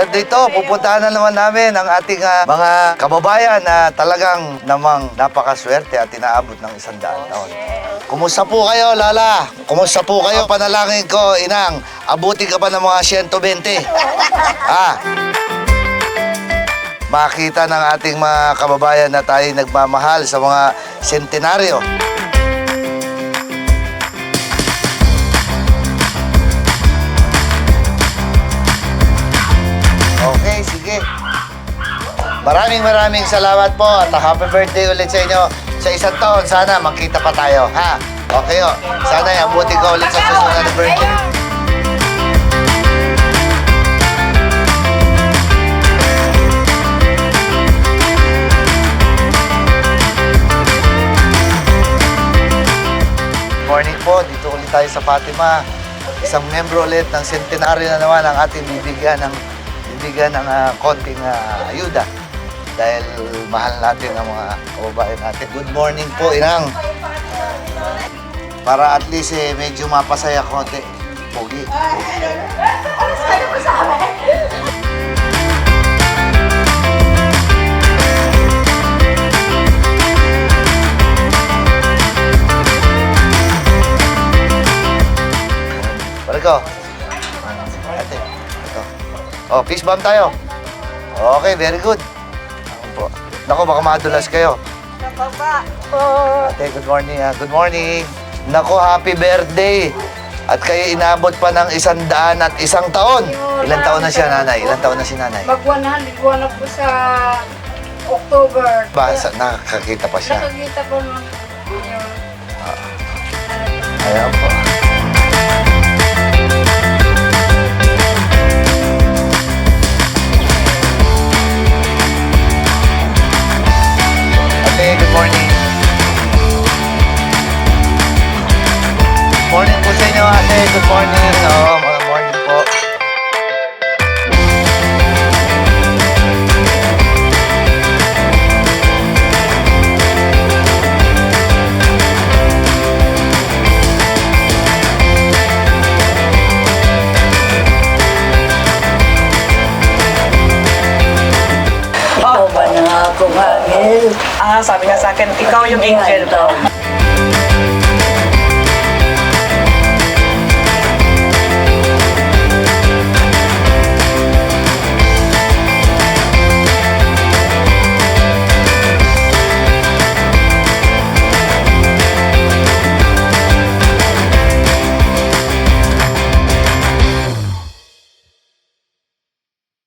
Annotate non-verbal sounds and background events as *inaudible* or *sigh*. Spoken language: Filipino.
Narito, pupuntahan na naman namin ang ating ah, mga kababayan na talagang namang napakaswerte at inaabot ng isang daan taon. Kumusta po kayo, Lala? Kumusta po kayo? Panalangin ko, Inang, abuti ka pa ng mga 120. *laughs* ah, makita ng ating mga kababayan na tayo nagmamahal sa mga sentenaryo. Sige. Maraming maraming salamat po at happy birthday ulit sa inyo. Sa isang taon, sana magkita pa tayo, ha? Okay o. Sana abuti ko ulit sa susunod na birthday. Morning po, dito ulit tayo sa Fatima. Isang membro ulit ng centenaryo na naman ang ating bibigyan ng bibigyan ng ah, konting ah, ayuda dahil mahal natin ang mga kababayan natin. Good morning po, Inang. Para at least eh, medyo mapasaya konti. Pogi. Balik ko. Ate, ito. Oh, peace bomb tayo. Okay, very good. Ako. Nako, baka madulas kayo. Ate, good morning. ah. Good morning. Nako, happy birthday. At kayo inabot pa ng isang daan at isang taon. Ilan taon na siya, nanay? Ilan taon na si nanay? Mag-100 na po sa October. Ba, sa, nakakita pa siya. Nakakita po ng yun. Ayan po. Ate. Good morning. Mga morning po. Ikaw ba na ako, Angel? Ah, sabi niya sa akin, ikaw yung angel daw.